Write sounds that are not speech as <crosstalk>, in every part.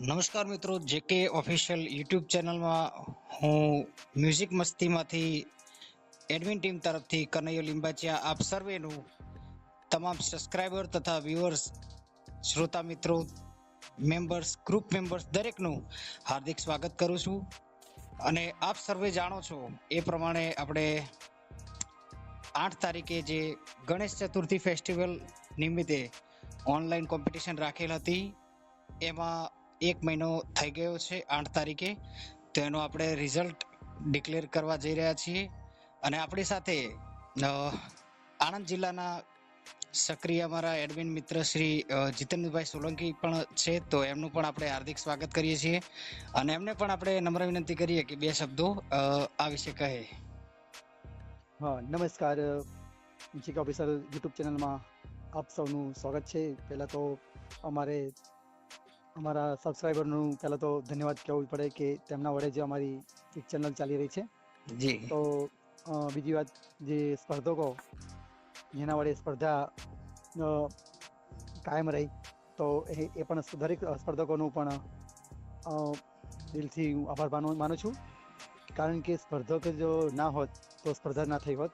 નમસ્કાર મિત્રો, જેકે official YouTube ચેનલમાં હું મ્યુઝિક મસ્તીમાંથી એડમિન ટીમ તરફથી કનૈયો લિંબાચિયા આપ સર્વેનું તમામ સબસ્ક્રાઈબર તથા વ્યુઅર્સ શ્રોતા મિત્રો મેમ્બર્સ ગ્રુપ મેમ્બર્સ દરેકનું હાર્દિક સ્વાગત કરું છું. અને આપ સર્વે જાણો છો, એ પ્રમાણે આપણે આઠ તારીખે જે ગણેશ ચતુર્થી ફેસ્ટિવલ નિમિત્તે ઓનલાઈન કોમ્પિટિશન રાખેલ હતી. એમાં એક મહિનો થઈ ગયો છે, આઠ તારીખે. તો એનું આપણે રિઝલ્ટ ડિક્લેર કરવા જઈ રહ્યા છીએ. અને આપણી સાથે આણંદ જિલ્લાના સક્રિય અમારા એડમિન મિત્ર શ્રી જીતેન્દ્રભાઈ સોલંકી પણ છે, તો એમનું પણ આપણે હાર્દિક સ્વાગત કરીએ છીએ. અને એમને પણ આપણે નમ્ર વિનંતી કરીએ કે બે શબ્દો આ વિશે કહે. હા, નમસ્કાર જીકે ઓફિસર યુટ્યુબ ચેનલમાં આપ સૌનું સ્વાગત છે. પહેલાં તો અમારે અમારા સબસ્ક્રાઈબરનું પહેલાં તો ધન્યવાદ કહેવું પડે કે તેમના વડે જે અમારી એક ચેનલ ચાલી રહી છે. જી. તો બીજી વાત જે સ્પર્ધકો જેના વડે સ્પર્ધા કાયમ રહી તો એ એ પણ દરેક સ્પર્ધકોનું પણ દિલથી હું આભાર માનું માનું છું. કારણ કે સ્પર્ધક જો ના હોત તો સ્પર્ધા ના થઈ હોત.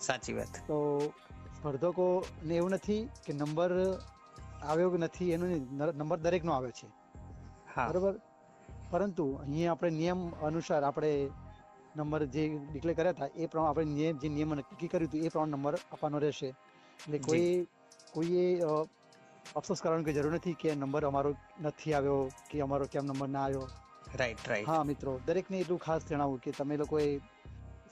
સાચી વાત. તો સ્પર્ધકોને એવું નથી કે નંબર આવ્યો કે નથી એનો નંબર દરેકનો આવ્યો છે. હા. બરોબર? પરંતુ અહીંયા આપણે નિયમ અનુસાર આપણે નંબર જે ડિક્લેર કર્યા હતા એ પ્રમાણે આપણે નિયમ જે નિયમ નક્કી કર્યું હતું એ પ્રમાણે નંબર આપવાનો રહેશે. એટલે કોઈ કોઈએ અફસોસ કરવાની કોઈ જરૂર નથી કે નંબર અમારો નથી આવ્યો કે અમારો કેમ નંબર ના આવ્યો. રાઈટ રાઈટ હા મિત્રો. દરેકને એટલું ખાસ જણાવું કે તમે લોકોએ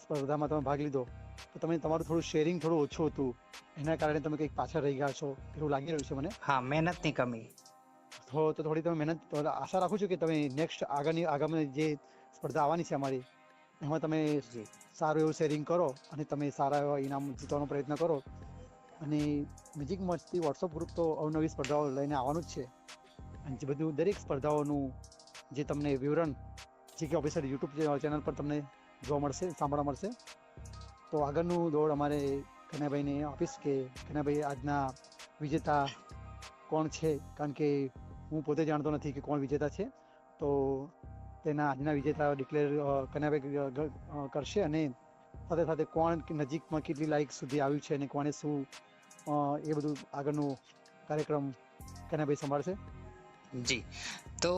સ્પર્ધામાં તમે ભાગ લીધો. તો તમે તમારું થોડું શેરિંગ થોડું ઓછું હતું. એના કારણે તમે કંઈક પાછળ રહી ગયા છો. એવું લાગી રહ્યું છે મને. હા મહેનતની કમી. તો તો થોડી તમે મહેનત આશા રાખું છું કે તમે નેક્સ્ટ આગળની આગામી જે સ્પર્ધા આવવાની છે અમારી એમાં તમે સારું એવું શેરિંગ કરો અને તમે સારા એવા ઇનામ જીતવાનો પ્રયત્ન કરો. અને મ્યુઝિક મસ્તી વોટ્સઅપ ગ્રુપ તો અવનવી સ્પર્ધાઓ લઈને આવવાનું જ છે. અને જે બધું દરેક સ્પર્ધાઓનું જે તમને વિવરણ જે કે ઓફિસર યુટ્યુબ ચેનલ પર તમને જોવા મળશે સાંભળવા મળશે તો આગળનું દોડ અમારે કન્યાભાઈને આપીશ કે કન્યાભાઈ આજના વિજેતા કોણ છે? કારણ કે હું પોતે જાણતો નથી કે કોણ વિજેતા છે. તો તેના આજના વિજેતા ડિક્લેર કન્યાભાઈ કરશે અને સાથે સાથે કોણ નજીકમાં કેટલી લાઈક સુધી આવ્યું છે અને કોણે શું એ બધું આગળનું કાર્યક્રમ કન્યાભાઈ સંભાળશે. જી. તો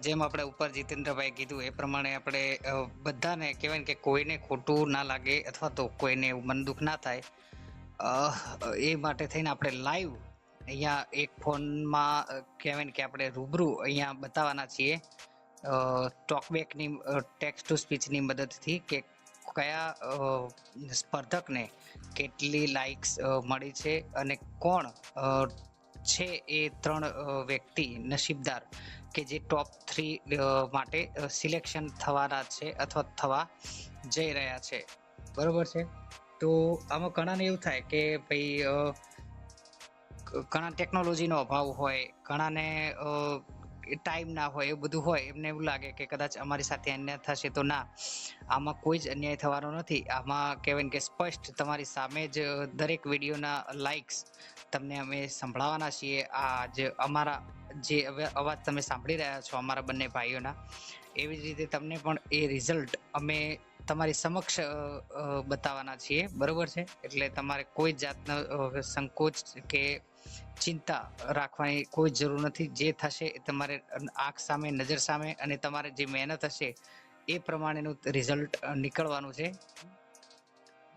જેમ આપણે ઉપર જીતેન્દ્રભાઈ કીધું, એ પ્રમાણે આપણે બધાને કહેવાય ને કે કોઈને ખોટું ના લાગે અથવા તો કોઈને એવું મન દુઃખ ના થાય એ માટે થઈને આપણે લાઈવ અહીંયા એક ફોનમાં કહેવાય ને કે આપણે રૂબરૂ અહીંયા બતાવવાના છીએ ટોકબેકની ટેક્સ ટુ સ્પીચની મદદથી કે કયા સ્પર્ધકને કેટલી લાઇક્સ મળી છે અને કોણ છે એ ત્રણ વ્યક્તિ નસીબદાર કે જે ટોપ થ્રી માટે સિલેક્શન થવાના છે અથવા થવા જઈ રહ્યા છે. બરોબર છે? તો આમાં ઘણાને એવું થાય કે ભાઈ ઘણા ટેકનોલોજીનો અભાવ હોય, ઘણાને ટાઈમ ના હોય, એવું બધું હોય, એમને એવું લાગે કે કદાચ અમારી સાથે અન્યાય થશે તો ના. આમાં કોઈ જ અન્યાય થવાનો નથી. આમાં કહેવાય કે સ્પષ્ટ તમારી સામે જ દરેક વિડીયોના લાઇક્સ તમને અમે સંભળાવવાના છીએ. આ જે અમારા જે અવાજ તમે સાંભળી રહ્યા છો અમારા બંને ભાઈઓના એવી જ રીતે તમને પણ એ રિઝલ્ટ અમે તમારી સમક્ષ બતાવવાના છીએ. બરોબર છે? એટલે તમારે કોઈ જાતનો સંકોચ કે ચિંતા રાખવાની કોઈ જરૂર નથી. જે થશે એ તમારે આંખ સામે નજર સામે અને તમારે જે મહેનત હશે એ પ્રમાણેનું રિઝલ્ટ નીકળવાનું છે.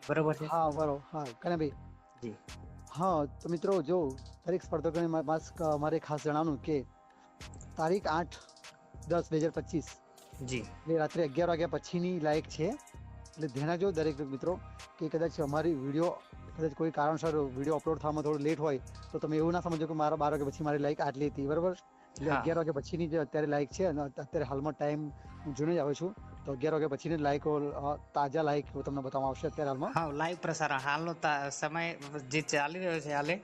બરોબર છે? હા બરોબર હા કન્યાભાઈ જી. હા તો મિત્રો જો દરેક સ્પર્ધકોને મારે ખાસ જણાવવાનું કે તારીખ આઠ દસ બે હજાર પચીસ જી. એટલે રાત્રે અગિયાર વાગ્યા પછીની લાયક છે. એટલે ધ્યાન જો દરેક મિત્રો કે કદાચ અમારી વીડિયો કદાચ કોઈ કારણસર વીડિયો અપલોડ થવામાં થોડું લેટ હોય તો તમે એવું ના સમજો કે મારા બાર વાગ્યા પછી મારી લાયક આટલી હતી બરાબર? એટલે અગિયાર વાગ્યા પછીની જે અત્યારે લાયક છે અને અત્યારે હાલમાં ટાઈમ હું જોઈને જ આવ્યો છું તો અગિયાર વાગ્યા પછીની લાઈકો તાજા લાયક તમને બતાવવામાં આવશે અત્યારે હાલમાં. હા લાઈવ પ્રસારણ. હાલનો સમય જે ચાલી રહ્યો છે હાલે.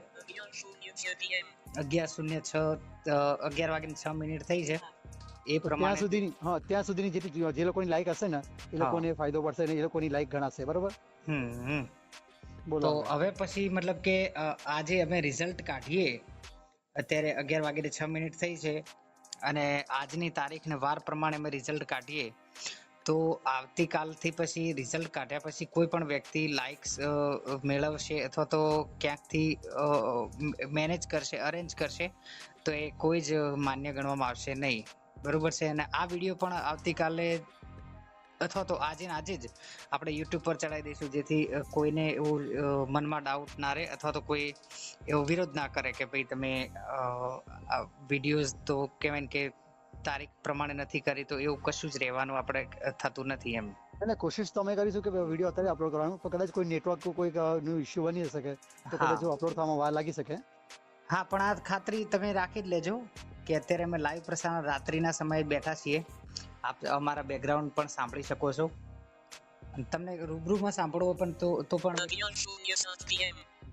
અગિયાર શૂન્ય છ અગિયાર વાગ્યાની છ મિનિટ થઈ છે. એ ત્યાં સુધીની હા ત્યાં સુધીની જેટલી જે લોકોની લાઈક હશે ને એ લોકોને ફાયદો પડશે ને એ લોકોની લાઈક ગણાશે બરોબર? હમ બોલો તો હવે. પછી મતલબ કે આજે અમે રિઝલ્ટ કાઢીએ. અત્યારે અગિયાર વાગે છ મિનિટ થઈ છે. અને આજની તારીખ ને વાર પ્રમાણે અમે રિઝલ્ટ કાઢીએ. તો આવતીકાલથી પછી રિઝલ્ટ કાઢ્યા પછી કોઈ પણ વ્યક્તિ લાઇક્સ મેળવશે અથવા તો ક્યાંકથી મેનેજ કરશે અરેન્જ કરશે, તો એ કોઈ જ માન્ય ગણવામાં આવશે નહીં. બરોબર છે? અને આ વીડિયો પણ આવતીકાલે અથવા તો આજે આજે જ આપણે યુટ્યુબ પર ચડાવી દઈશું, જેથી કોઈને એવું મનમાં ડાઉટ ના રહે અથવા તો કોઈ એવો વિરોધ ના કરે કે ભાઈ તમે વિડીયોઝ તો કહેવાય કે તારીખ પ્રમાણે નથી કરી તો એવું કશું જ રહેવાનું આપણે થતું નથી એમ. એટલે કોશિશ તો અમે કરીશું કે વીડિયો અત્યારે અપલોડ કરવાનું પણ કદાચ કોઈ નેટવર્ક કોઈ નું ઇશ્યુ બની શકે તો કદાચ અપલોડ થવામાં વાર લાગી શકે. હા પણ આ ખાતરી તમે રાખી જ લેજો કે અત્યારે અમે લાઈવ પ્રસારણ રાત્રિના સમયે બેઠા છીએ. આપ અમારા બેકગ્રાઉન્ડ પણ સાંભળી શકો છો. તમને રૂબરૂમાં સાંભળવો પણ તો તો પણ.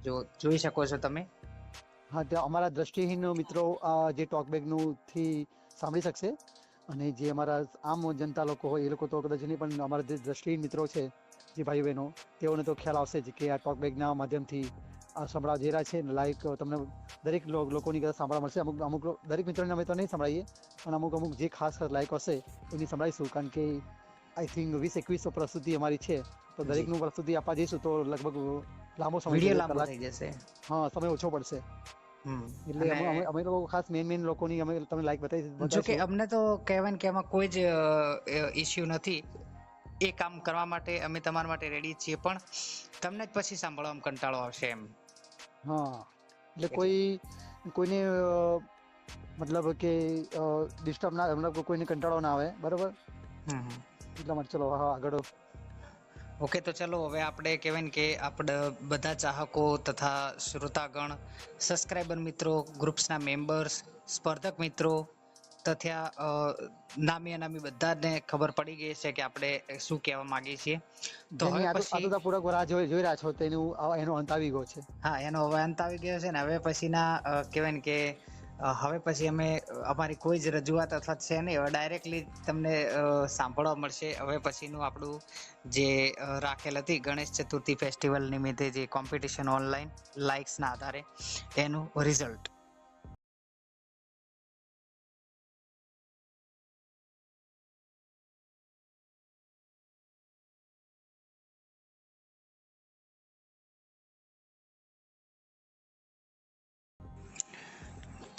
જો જોઈ શકો છો તમે. હા તો અમારા દ્રષ્ટિહીન મિત્રો જે જે ટોકબેગનું થી સાંભળી શકશે અને જે અમારા આમ જનતા લોકો હોય એ લોકો તો કદાચ નહીં પણ અમારા જે દ્રષ્ટિહીન મિત્રો છે જે ભાઈ બહેનો તેઓને તો ખ્યાલ આવશે જ કે આ ટોકબેગના માધ્યમથી આ સંભળાવ જઈ રહ્યા છે લાઈક તમને દરેક લોકોની કદાચ સાંભળવા મળશે અમુક અમુક દરેક મિત્રોને અમે તો નહીં સંભળાવીએ પણ અમુક અમુક જે ખાસ લાયક હશે એની સંભળાવીશું કારણ કે આઈ થિંક વીસ એકવીસ પ્રસ્તુતિ અમારી છે તો. દરેકનું પ્રસ્તુતિ આપવા જઈશું તો લગભગ લાંબો સમય લાંબો થઈ જશે હા સમય ઓછો પડશે. એટલે અમે લોકો ખાસ મેઇન મેઇન લોકોની અમે તમને લાઈક બતાવી જો કે અમને તો કહેવાય કે એમાં કોઈ જ ઇશ્યુ નથી. એ કામ કરવા માટે અમે તમારા માટે રેડી છીએ પણ તમને જ પછી સાંભળવામાં કંટાળો આવશે એમ. હા. એટલે કોઈ કોઈને મતલબ કે ડિસ્ટર્બ ના મતલબ કોઈને કંટાળો ના આવે બરોબર. એટલા માટે ચલો હા આગળ ઓકે તો ચલો હવે આપણે કહેવાય ને કે આપણે બધા ચાહકો તથા શ્રોતાગણ સબસ્ક્રાઈબર મિત્રો ગ્રુપ્સના મેમ્બર્સ સ્પર્ધક મિત્રો તથા નામી અનામી બધાને ખબર પડી ગઈ છે કે આપણે શું કહેવા માંગીએ છીએ. તો હવે પછી પૂરક રાહ જોઈ જોઈ રહ્યા છો તેનું એનો અંત આવી ગયો છે. હા એનો હવે અંત આવી ગયો છે ને હવે પછીના કહેવાય ને કે હવે પછી અમે અમારી કોઈ જ રજૂઆત અથવા છે નહીં, હવે ડાયરેક્ટલી તમને સાંભળવા મળશે. હવે પછીનું આપણું જે રાખેલ હતી ગણેશ ચતુર્થી ફેસ્ટિવલ નિમિત્તે જે કોમ્પિટિશન ઓનલાઈન લાઇક્સના આધારે, એનું રિઝલ્ટ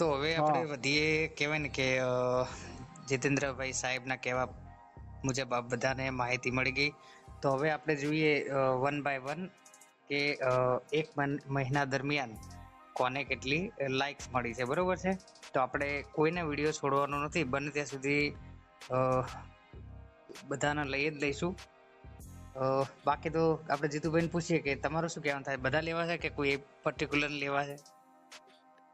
તો હવે આપણે. વધીએ. કહેવાય ને કે જીતેન્દ્રભાઈ સાહેબના કહેવા મુજબ આ બધાને માહિતી મળી ગઈ. તો હવે આપણે જોઈએ વન બાય વન કે એક મહિના દરમિયાન કોને કેટલી લાઇક્સ મળી છે બરોબર છે? તો આપણે કોઈને વીડિયો છોડવાનો નથી બને ત્યાં સુધી બધાને લઈ જ લઈશું. બાકી તો આપણે જીતુભાઈને પૂછીએ કે તમારું શું કહેવાનું થાય? બધા લેવા છે કે કોઈ પર્ટિક્યુલર લેવા છે?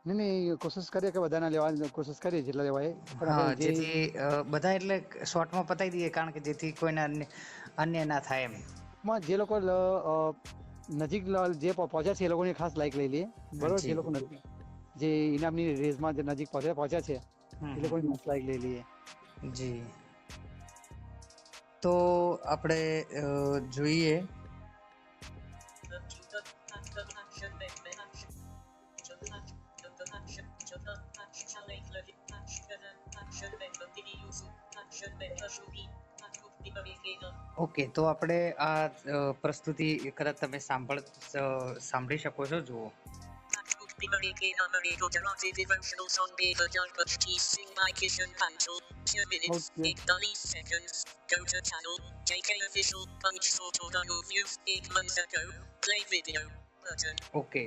નહીં નહીં કોશિશ કરીએ કે બધાના લેવાની કોશિશ કરીએ જેટલા લેવાય હા જેથી બધા એટલે શોર્ટમાં પતાવી દઈએ કારણ કે જેથી કોઈને અન્ય ના થાય એમ. જે લોકો નજીક જે પહોંચ્યા છે એ લોકોની ખાસ લાઈક લઈ લઈએ. બરોબર જી. લોકો જે ઇનામની રેસમાં જે નજીક પહોંચ્યા પહોંચ્યા છે એ લોકોની ખાસ લાઈક લઈ લઈએ. જી. તો આપણે જોઈએ ઓકે તો આપણે આ પ્રસ્તુતિ કદાચ તમે સાંભળ સાંભળી શકો છો જુઓ Devotional song Beta Jalpach T sing by Kishan Panchal. 2 minutes, Okay. 41 seconds. Go to channel, JK official, punch sort of no views, 8 months ago. Play video. Button. Okay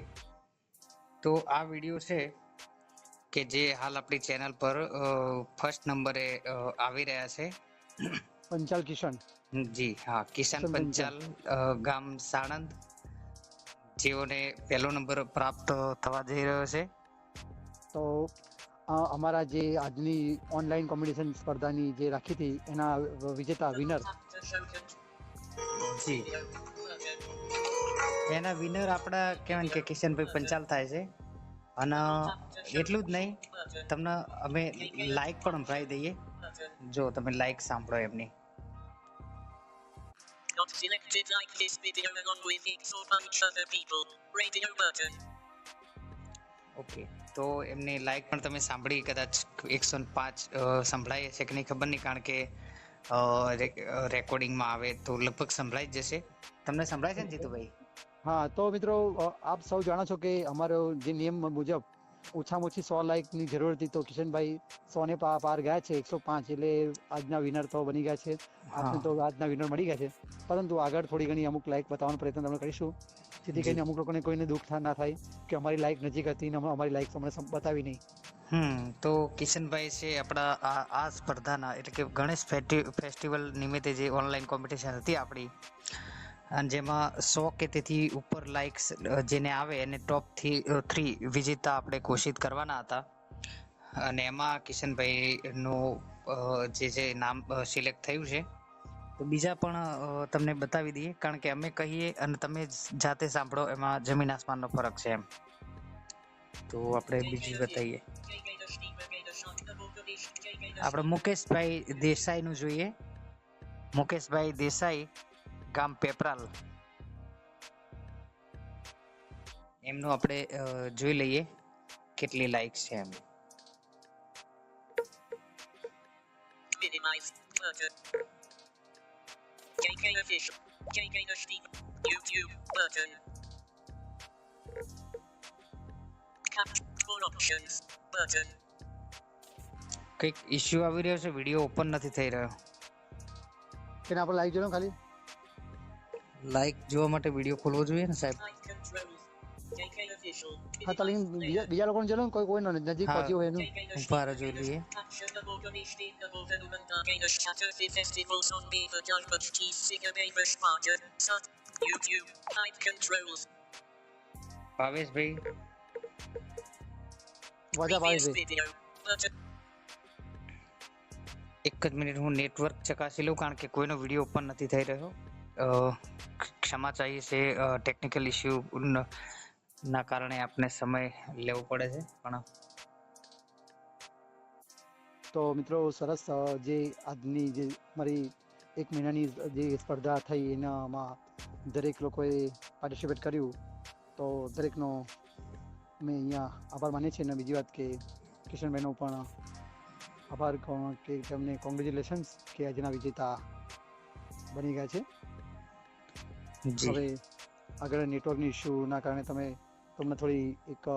તો આ વીડિયો છે કે જે હાલ આપણી ચેનલ પર ફર્સ્ટ નંબરે આવી રહ્યા છે પંચાલ કિશન. જી હા કિશન પંચાલ. ગામ સાણંદ જેઓને પહેલો નંબર પ્રાપ્ત થવા જઈ રહ્યો છે. તો અમારા જે આજની ઓનલાઈન કોમ્પિટિશન સ્પર્ધાની જે રાખી હતી એના વિજેતા વિનર. જી. એના વિનર આપણા કહેવાય કે કિશનભાઈ પંચાલ થાય છે. અને એટલું જ નહીં તમને અમે લાઈક પણ ભરાઈ દઈએ. જો તમે લાઈક સાંભળો એમની. Got selected like this video along with it or bunch other people. Radio button. Okay તો એમની લાઈક પણ તમે સાંભળી કદાચ એકસો ને પાંચ સંભળાય છે કે નહીં ખબર નહીં કારણ કે રેકોર્ડિંગમાં આવે તો લગભગ સંભળાઈ જ જશે તમને સંભળાય છે ને જીતુભાઈ હા તો મિત્રો આપ સૌ જાણો છો કે અમારો જે નિયમ મુજબ ઓછામાં ઓછી સો લાઇકની જરૂર હતી તો કિશનભાઈ સોને પાર ગયા છે એકસો પાંચ એટલે આજના વિનર તો બની ગયા છે. આપને તો આજના વિનર મળી ગયા છે. પરંતુ આગળ થોડી ઘણી અમુક લાઇક બતાવવાનો પ્રયત્ન તમે કરીશું. જેથી કરીને અમુક લોકોને કોઈને દુઃખ ના થાય કે અમારી લાઇક નજીક હતી ને અમારી લાઇક અમને બતાવી નહીં. હમ તો કિશનભાઈ છે આપણા આ આ સ્પર્ધાના એટલે કે ગણેશ ફેસ્ટિવલ નિમિત્તે જે ઓનલાઈન કોમ્પિટિશન હતી આપણી અને જેમાં સો કે તેથી ઉપર લાઇક્સ જેને આવે એને ટોપથી થ્રી વિજેતા આપણે ઘોષિત કરવાના હતા. અને એમાં કિશનભાઈનું જે જે નામ સિલેક્ટ થયું છે. તો બીજા પણ તમને બતાવી દઈએ, કારણ કે અમે કહીએ અને તમે જાતે સાંભળો, એમાં જમીન આસમાનનો ફરક છે એમ. તો આપણે બીજી બતાવીએ. આપણે મુકેશભાઈ દેસાઈનું જોઈએ. મુકેશભાઈ દેસાઈ ગામ પેપરાલ એમનું આપણે જોઈ લઈએ કેટલી લાઈક્સ છે એમ. કંઈક ઇશ્યુ આવી રહ્યો છે વીડિયો ઓપન નથી થઈ રહ્યો કે આપણે લાઈક જોયો ખાલી લાઈક જોવા માટે વીડિયો ખોલવો જોઈએ ને સાહેબ. હા તો link બીજા બીજા લોકોને ને કોઈ કોઈ ન- નજીક. પહોંચ્યું હોય એનું ઊભા રહો જોઈ લઈએ ભાવેશભાઈ વાજા Previous ભાઈ video Button એક જ મિનિટ હું નેટવર્ક ચકાસી લઉં કારણ કે કોઈનો વીડિયો ઓપન નથી થઈ રહ્યો ક્ષમા ચાહીએ છે. ટેકનિકલ ઇશ્યુ ના કારણે આપને સમય લેવો પડે છે, પણ તો મિત્રો સરસ જે આજની જે મારી એક મહિનાની જે સ્પર્ધા થઈ એનામાં દરેક લોકોએ પાર્ટિસિપેટ કર્યું. તો દરેકનો મેં અહીંયા આભાર માનીએ છીએ. અને બીજી વાત કે કિશનભાઈનો પણ આભાર કે તેમને કોંગ્રેચ્યુલેશન્સ કે આજના વિજેતા બની ગયા છે. હવે આગળ નેટવર્કની ઇશ્યુના કારણે તમે, તમને થોડી એક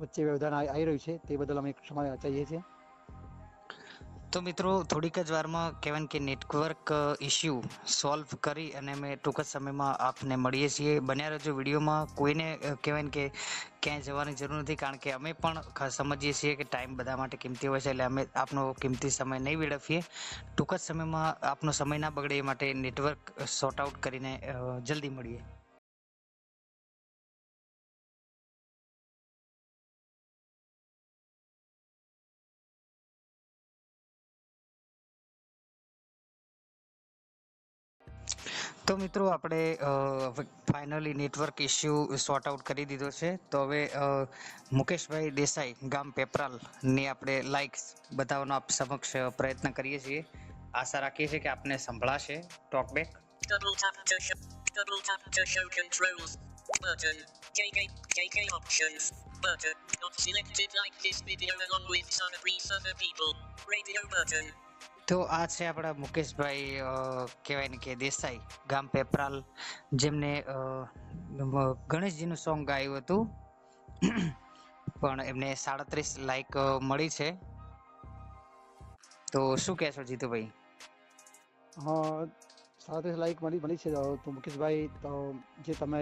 વચ્ચે વ્યવધાન આવી રહ્યું છે, તે બદલ અમે ક્ષમા ચાહીએ છીએ. તો મિત્રો, થોડીક જ વારમાં કહેવાય કે નેટવર્ક ઇશ્યુ સોલ્વ કરી અને અમે ટૂંક જ સમયમાં આપને મળીએ છીએ. બન્યા રહેજો વિડીયોમાં. કોઈને કહેવાય કે ક્યાંય જવાની જરૂર નથી, કારણ કે અમે પણ સમજીએ છીએ કે ટાઈમ બધા માટે કિંમતી હોય છે, એટલે અમે આપનો કિંમતી સમય નહીં વેડફીએ. ટૂંક જ સમયમાં આપનો સમય ના બગડે એ માટે નેટવર્ક સોર્ટ આઉટ કરીને જલ્દી મળીએ. તો મિત્રો આપણે finally network issue sort out કરી દીધો છે તો હવે મુકેશભાઈ દેસાઈ ગામ પેપરાલની આપણે લાઇક્સ બતાવવાનો આપ સમક્ષ પ્રયત્ન કરીએ છીએ આશા રાખીએ છીએ કે આપને સંભળાશે talkback. Button. Not selected like this video along with some brief other people. Radio button. તો આ છે આપણા મુકેશભાઈ કહેવાય ને કે દેસાઈ ગામ પેપરાલ જેમને ગણેશજીનું સોંગ ગાયું હતું. પણ એમને સાડત્રીસ લાઈક મળી છે. તો શું કહેશો જીતુભાઈ? હા સાડત્રીસ લાઈક મળી મળી છે. તો મુકેશભાઈ તો જે તમે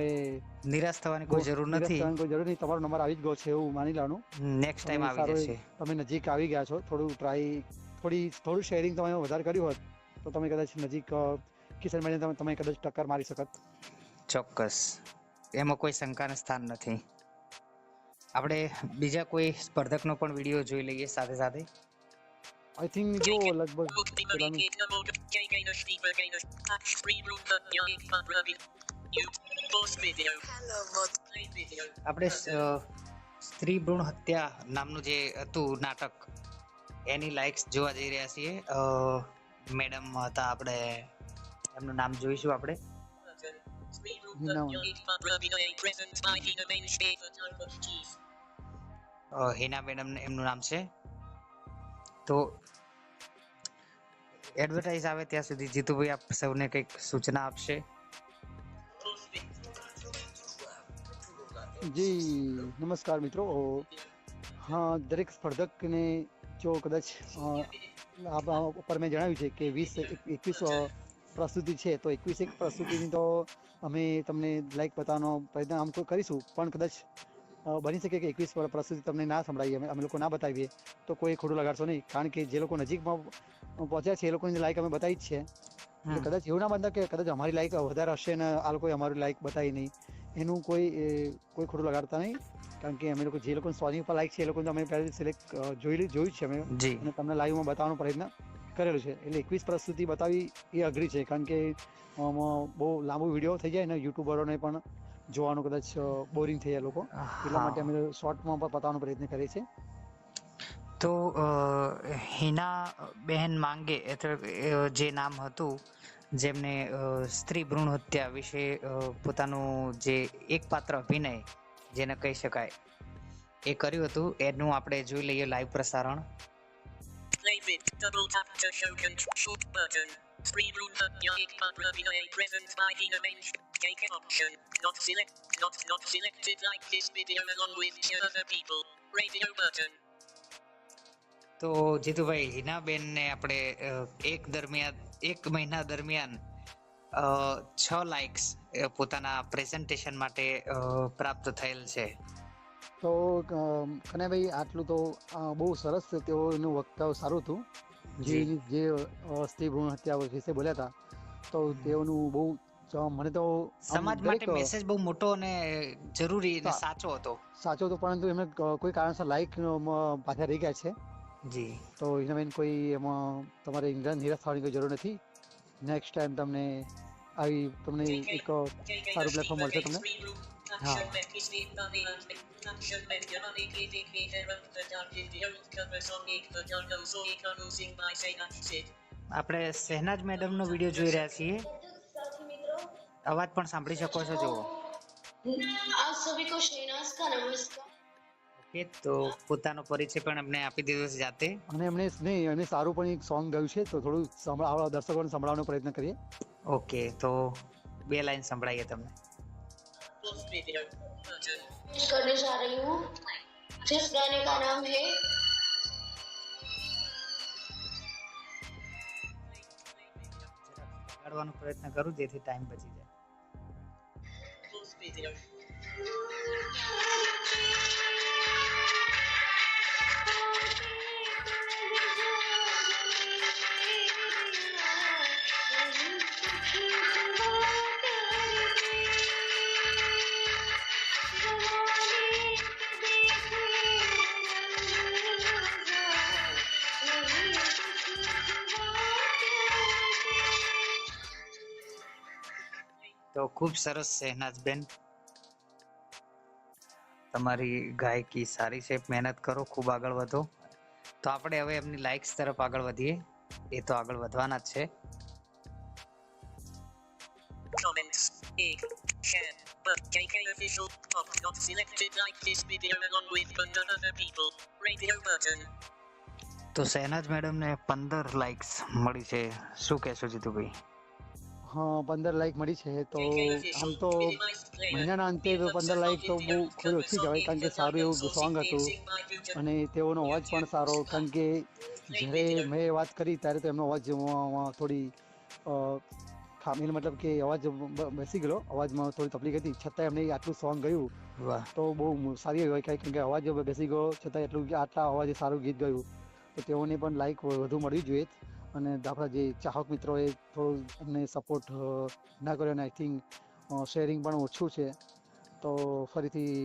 નિરાશ થવાની કોઈ જરૂર નથી? કોઈ જરૂર નહીં તમારો નંબર આવી જ ગયો છે એવું માની લેવાનું નેક્સ્ટ ટાઈમ આવી જશે. તમે નજીક આવી ગયા છો. થોડું ટ્રાય થોડી થોડું શેરિંગ તમે વધારે કર્યું હોત તો તમે કદાચ નજીક કિશન મેડમ તમે તમે કદાચ ટક્કર મારી શકત. ચોક્કસ. એમાં કોઈ શંકાને સ્થાન નથી. આપણે બીજા કોઈ સ્પર્ધકનો પણ વીડિયો જોઈ લઈએ સાથે સાથે? આઈ થિંક જો લગભગ. આપણે સ્ત્રી ભ્રૂણ હત્યા નામનું જે હતું નાટક એની લાઇક્સ જોવા જઈ રહ્યા છીએ. મેડમ હતા આપણે, એમનું નામ જોઈશું આપણે. હિના મેડમ એમનું નામ છે. તો એડવર્ટાઇઝ આવે ત્યાં સુધી જીતુભાઈ આપ સૌને કંઈક સૂચના આપશે. જી, નમસ્કાર મિત્રો. હા, દરેક સ્પર્ધકને જો કદાચ ઉપર મેં જણાવ્યું છે કે વીસ એકવીસ પ્રસ્તુતિ છે તો એકવીસ એક પ્રસ્તુતિની તો અમે તમને લાઈક બતાવવાનો પ્રયત્ન આમ કરીશું પણ કદાચ બની શકે કે એકવીસ પ્રસ્તુતિ તમને ના સંભળાવીએ અમે અમે લોકો ના બતાવીએ તો કોઈ ખોટું લગાડશો નહીં કારણ કે જે લોકો નજીકમાં પહોંચ્યા છે એ લોકોની લાઈક અમે બતાવી જ છે. કદાચ એવું ના બનતા કે કદાચ અમારી લાઈક વધારે હશે ને આ લોકોએ અમારી લાઈક બતાવી નહીં એનું કોઈ કોઈ ખોટું લગાડતા નહીં. કારણ કે અમે લોકો જે લોકો સોની ઉપર લાઈક છે એ લોકોને અમે પહેલાં સિલેક્ટ જોઈ જોયું છે અમે. અને તમને લાઈવમાં બતાવવાનો પ્રયત્ન કરેલો છે. એટલે એકવીસ પ્રસ્તુતિ બતાવી એ અઘરી છે કારણ કે બહુ લાંબો વીડિયો થઈ જાય ને યુટ્યુબરોને પણ જોવાનું કદાચ બોરિંગ થઈ જાય લોકો. એટલા માટે અમે શોર્ટમાં પણ બતાવવાનો પ્રયત્ન કરીએ છીએ. તો હિના બહેન માંગે જે નામ હતું જેમને સ્ત્રી ભ્રૂણ હત્યા વિશે પોતાનું જે એકપાત્ર અભિનય જેને કહી શકાય એ કર્યું હતું એનું આપણે જોઈ લઈએ લાઈવ પ્રસારણ. તો જીતુભાઈ હિનાબેનને આપણે એક દરમિયાન એક મહિના દરમિયાન છ લાઇક્સ પોતાના પ્રેઝન્ટેશન માટે પ્રાપ્ત થયેલ છે. તો કનેભાઈ આટલું તો બહુ સરસ તેઓનું વક્તવ્ય સારું હતું. જે જી. સ્ત્રી ભ્રૂણ હત્યા વિશે બોલ્યા હતા તો તેઓનું બહુ મને તો સમાજ માટે મેસેજ બહુ મોટો અને જરૂરી અને સાચો હતો. સાચો હતો પરંતુ એમને કોઈ કારણસર લાઈક પાછા રહી ગયા છે. જી. તો હિનાબેન કોઈ એમાં તમારે નિરા- નિરાશ થવાની કોઈ જરૂર નથી. નેક્સ્ટ ટાઈમ તમને આવી તમને એક સારું પ્લેટફોર્મ મળશે તમને? હા. આપણે સહેનાજ મેડમનો વીડિયો જોઈ રહ્યા છીએ. અવાજ પણ સાંભળી શકો છો જુઓ. સભી કો શ્રીનાથ કા નમસ્કાર. ઓકે તો પોતાનો પરિચય પણ એમને આપી દીધો છે જાતે અને એમણે નહીં એમણે સારું પણ એક સોંગ ગાયું છે તો થોડું સંભળાવવા દર્શકોને સંભળાવવાનો પ્રયત્ન કરીએ ઓકે તો બે લાઈન સંભળાઈએ તમને Plus video button. पेश करने जा रही हूँ जिस गाने का नाम है લગાડવાનો પ્રયત્ન કરું જેથી ટાઈમ બચી જાય ખૂબ સરસ શહેનાજબેન તમારી ગાયકી સારી છે મહેનત કરો ખૂબ આગળ વધો તો આપણે હવે એમની લાઇક્સ તરફ આગળ વધીએ એ તો આગળ વધવાના જ છે Comments. Egg. Share. But KK official. Top not selected like this video along with under other people. Radio button. તો સહેનાજ મેડમને પંદર લાઇક્સ મળી છે શું કહેશો જીતુભાઈ હા પંદર લાઈક મળી છે તો આમ તો મહિનાના અંતે તો પંદર લાઈક તો બહુ ખૂબ ઓછી કહેવાય કારણ કે સારું એવું સોંગ હતું અને તેઓનો અવાજ પણ સારો કારણ કે જ્યારે મેં વાત કરી ત્યારે તો એમનો અવાજ થોડી ખામી મતલબ કે અવાજ બેસી ગયો અવાજમાં થોડી તકલીફ હતી છતાં એમને આટલું સોંગ ગયું વાહ તો બહુ સારી હોય કારણ કે અવાજ બેસી ગયો છતાં એટલું આટલા અવાજે સારું ગીત ગયું તો તેઓને પણ લાઈક વધુ મળવી જોઈએ અને આપણા જે ચાહક મિત્રોએ થોડું અમને સપોર્ટ ના કર્યો અને આઈ થિંક શેરિંગ પણ ઓછું છે. તો ફરીથી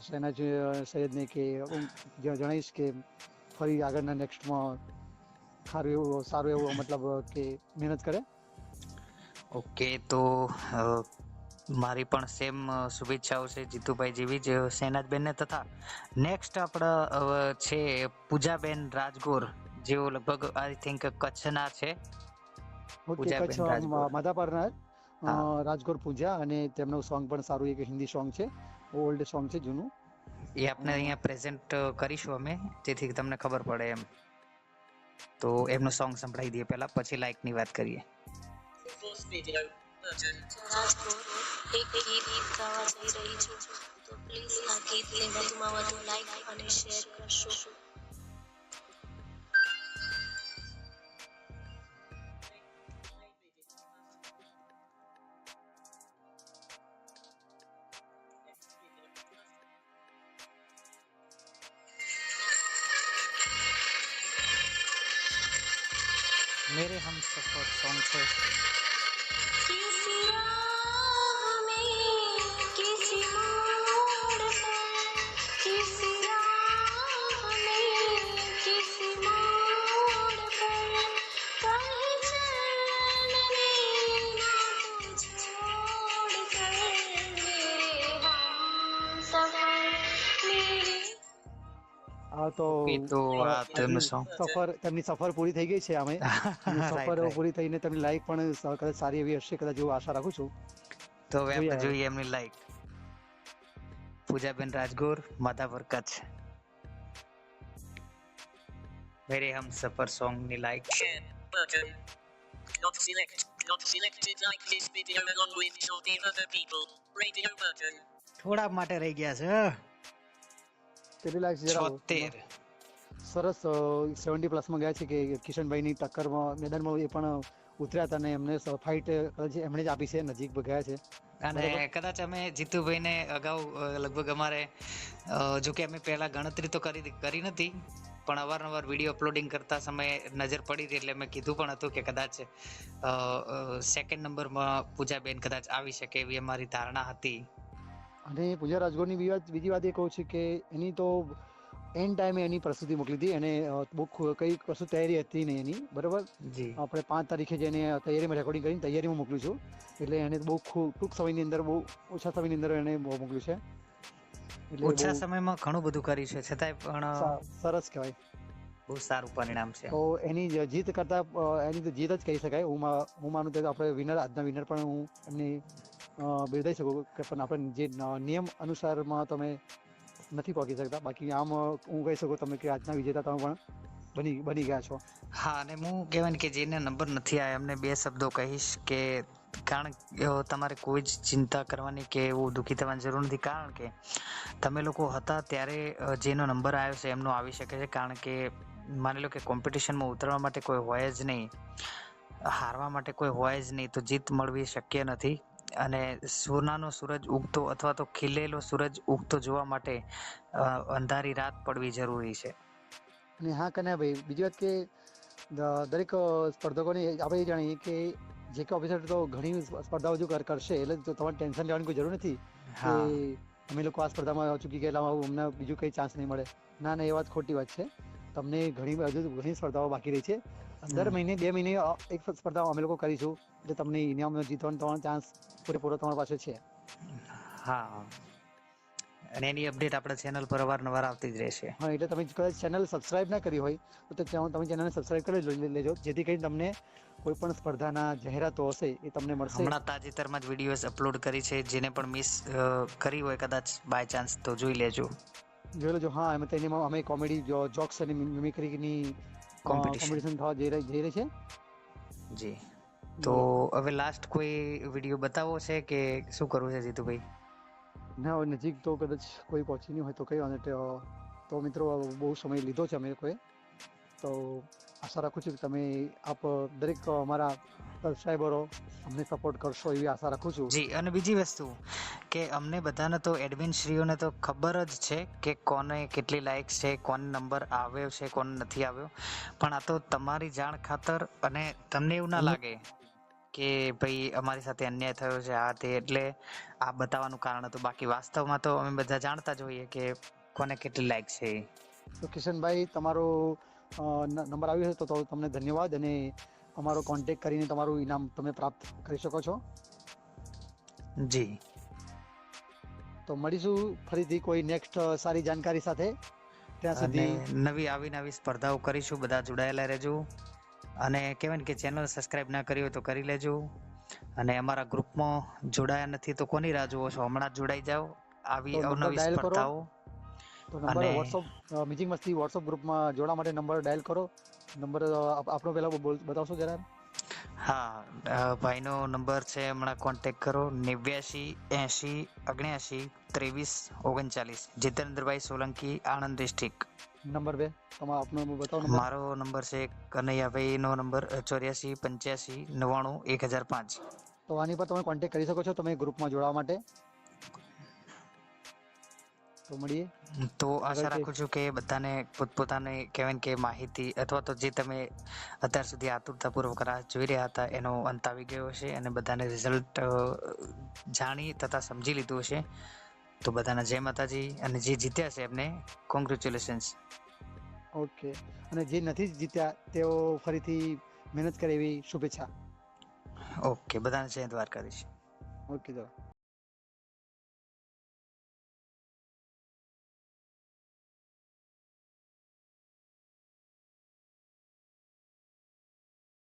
શહેનાજ સૈયદને કે જણાવીશ કે ફરી આગળના નેક્સ્ટમાં સારું એવું સારું એવું મતલબ કે મહેનત કરે. ઓકે, તો મારી પણ સેમ શુભેચ્છાઓ છે જીતુભાઈ જેવી જ શહેનાજબેનને તથા નેક્સ્ટ આપણા છે પૂજાબેન રાજગોર. જેઓ લગભગ આઈ થિંક કચ્છના છે. માધાપરના રાજગોર પૂજા અને તેમનું સોંગ પણ સારું એક હિન્દી સોંગ છે ઓલ્ડ સોંગ છે જૂનું એ આપને અહીંયા પ્રેઝન્ટ કરીશું અમે જેથી તમને ખબર પડે એમ તો એમનું સોંગ સંભળાવી દઈએ પહેલા પછી લાઈકની વાત કરીએ Fourth video. Button. રાજકોટ એક ગીત ગાવા જઈ રહી છું તો પ્લીઝ આ ગીતને વધુમાં વધુ લાઈક અને શેર કરશો મેરે હમ સફર અ, આ તો એમનું આજની સોંગ સફર તેમની સફર પૂરી થઈ ગઈ છે અમે <laughs> સફર પૂરી થઈને તેમની લાઈફ પણ કદાચ સારી એવી હશે કદાચ એવું આશા રાખું છું તો હવે આપણે જોઈએ. એમની લાઈફ પૂજાબેન રાજગોર માધાપર કચ્છ મેરે હમ સફર સોંગની like Share. Not select. Not selected like this video along with 40 other people. Radio button. થોડા માટે રહી ગયા છે તેરી જરા છોતેર સરસ સેવન્ટી પ્લસમાં ગયા છે કે કિશનભાઈની ટક્કરમાં મેદાનમાં એ પણ ઉતર્યા હતા અને એમને ફાઇટ એમણે જ આપી છે નજીક ગયા છે. અને કદાચ અમે જીતુભાઈને અગાઉ લગભગ અમારે જો કે અમે પહેલા ગણતરી તો કરી કરી નથી પણ અવારનવાર વીડિયો અપલોડિંગ કરતા સમયે નજર પડી હતી એટલે મેં કીધું પણ હતું કે કદાચ સેકન્ડ નંબરમાં પૂજાબેન કદાચ આવી શકે એવી અમારી ધારણા હતી. અને પૂજા રાજગોરની બીજી વાત એ કહું છું કે એની તો એન્ડ ટાઈમે એની પ્રસ્તુતિ મોકલી હતી. અને બુક કઈ કશું તૈયારી હતી નહીં એની બરાબર? જી. આપણે પાંચ તારીખે જઈને તૈયારીમાં રેકોર્ડિંગ કરીને તૈયારીમાં મોકલ્યું છું. એટલે એને બહુ ટૂંક સમયની અંદર બહુ ઓછા સમયની અંદર એને મોકલ્યું છે. એટલે ઓછા સમયમાં ઘણું બધું કર્યું છે. છતાંય પણ સરસ કહેવાય. બહુ સારું પરિણામ છે. તો એની જીત કરતા એની તો જીત જ કહી શકાય. હું હું માનું તો આપણે વિનર આજના વિનર પણ હું એમની બિરદાઈ શકું. કે પણ આપણે જે નિયમ અનુસારમાં તમે નથી પહોંચી શકતા. બાકી આમ હું કહી શકું તમે કે આજના વિજેતા તમે પણ બની બની ગયા છો. હા, અને હું કહેવાય ને કે જેને નંબર નથી આવ્યા, એમને બે શબ્દો કહીશ કે કારણ તમારે કોઈ જ ચિંતા કરવાની કે એવું દુઃખી થવાની જરૂર નથી. કારણ કે તમે લોકો હતા ત્યારે જેનો નંબર આવ્યો છે, એમનો આવી શકે છે. કારણ કે માની લો કે કોમ્પિટિશનમાં ઉતરવા માટે કોઈ હોય જ નહીં. હારવા માટે કોઈ હોય જ નહીં, તો જીત મળવી શક્ય નથી. અને સોનાનો સૂરજ ઉગતો અથવા તો ખીલેલો સૂરજ ઉગતો જોવા માટે અંધારી રાત પડવી જરૂરી છે. અને હા કન્યાભાઈ બીજી વાત કે દરેક સ્પર્ધકોને આપણે એ જાણીએ કે જે કે ઓફિસર તો ઘણી સ્પર્ધાઓ જો કરશે એટલે તો તમારે ટેન્શન લેવાની કોઈ જરૂર નથી કે અમે લોકો આ સ્પર્ધામાં ચૂકી ગયેલા અમને બીજું કઈ ચાન્સ નહીં મળે. ના ના એ વાત ખોટી વાત છે. તમને ઘણી હજુ ઘણી સ્પર્ધાઓ બાકી રહી છે. દર મહિને બે મહિને એક સ્પર્ધા અમે લોકો કરીશું એટલે તમને ઇનામ જીતવાનો તમારો ચાન્સ પૂરેપૂરો તમારી પાસે છે. હા. અને એની અપડેટ આપણા ચેનલ પર અવારનવાર આવતી જ રહેશે. હા એટલે તમે કદાચ ચેનલ સબસ્ક્રાઇબ ના કરી હોય તો તમે ચેનલને સબસ્ક્રાઇબ કરી લેજો જેથી કરીને તમને કોઈ પણ સ્પર્ધાના જાહેરાતો હશે એ તમને મળશે. હમણાં તાજેતરમાં જ વિડીયોઝ અપલોડ કરી છે જેને પણ મિસ કરી હોય કદાચ બાય ચાન્સ તો જોઈ લેજો. જોઈ લેજો. હા એમાં તેની અમે કોમેડી જોક્સ અને મિમિક્રીની. કોમ્પિટિશન થવા જઈ રહી જઈ રહી છે? જી. તો હવે લાસ્ટ કોઈ વીડિયો બતાવો છે કે શું કરવું છે જીતુભાઈ? ના હોય નજીક તો કદાચ કોઈ પહોંચી નહીં હોય તો કઈ અને તો તો મિત્રો બહુ સમય લીધો છે અમે લોકોએ. તો આશા રાખું છું કે તમે આપ દરેક અમારા સબસ્ક્રાઈબરો અમને સપોર્ટ કરશો એવી આશા રાખું છું. જી અને બીજી વસ્તુ કે અમને બધાને તો એડમિન શ્રીઓને તો ખબર જ છે કે કોને કેટલી લાઇક્સ છે કોને નંબર આવ્યો છે કોને નથી આવ્યો. પણ આ તો તમારી જાણ ખાતર અને તમને એવું ના લાગે કે ભાઈ અમારી સાથે અન્યાય થયો છે આ તે એટલે આ બતાવવાનું કારણ હતું. બાકી વાસ્તવમાં તો અમે બધા જાણતા જ હોઈએ કે કોને કેટલી લાઈક છે તો કિશનભાઈ તમારો નંબર આવ્યો છે તો તો તમને ધન્યવાદ અને અમારો કોન્ટેક્ટ કરીને તમારું ઇનામ તમે પ્રાપ્ત કરી શકો છો. જી. તો મળીશું ફરીથી કોઈ નેક્સ્ટ સારી જાણકારી સાથે. ત્યાં સુધી નવી આવી નવી સ્પર્ધાઓ કરીશું બધા જોડાયેલા રહેજો. અને કહેવાય કે ચેનલ સબસ્ક્રાઇબ ના કરી હોય તો કરી લેજો. અને અમારા ગ્રુપમાં જોડાયા નથી તો કોની રાહ જુઓ છો? હમણાં જ જોડાઈ જાઓ. આવી અવનવી. સ્પર્ધાઓ. તો નંબર વોટ્સઅપ મ્યુઝિક મસ્તી વોટ્સઅપ ગ્રુપમાં જોડા માટે નંબર ડાયલ કરો. નંબર આપણો પહેલા બતાવશો જરા હા ભાઈનો નંબર છે હમણાં કોન્ટેક કરો. નેવ્યાસી એંશી અગણ્યાસી ત્રેવીસ ઓગણચાલીસ. જીતેન્દ્રભાઈ સોલંકી આણંદ ડિસ્ટ્રિક્ટ નંબર બે. તમારો આપનો બતાવો મારો નંબર છે કનૈયાભાઈનો નંબર ચોર્યાસી પંચ્યાસી નવ્વાણું એક હજાર પાંચ. તો આની પર તમે કોન્ટેક કરી શકો છો તમે ગ્રુપમાં જોડાવા માટે. તો મળીએ. તો આશા રાખું છું કે બધાને પોતપોતાની કહેવાય કે માહિતી અથવા તો જે તમે અત્યાર સુધી આતુરતાપૂર્વક રાહ જોઈ રહ્યા હતા એનો અંત આવી ગયો હશે અને બધાને રિઝલ્ટ જાણી તથા સમજી લીધું હશે. તો બધાના જય માતાજી અને જે જીત્યા છે એમને કોંગ્રેચ્યુલેશન્સ ઓકે. અને જે નથી જીત્યા તેઓ ફરીથી મહેનત કરે એવી શુભેચ્છા. ઓકે. બધાને જય દ્વારકાધીશ. ઓકે ચાલો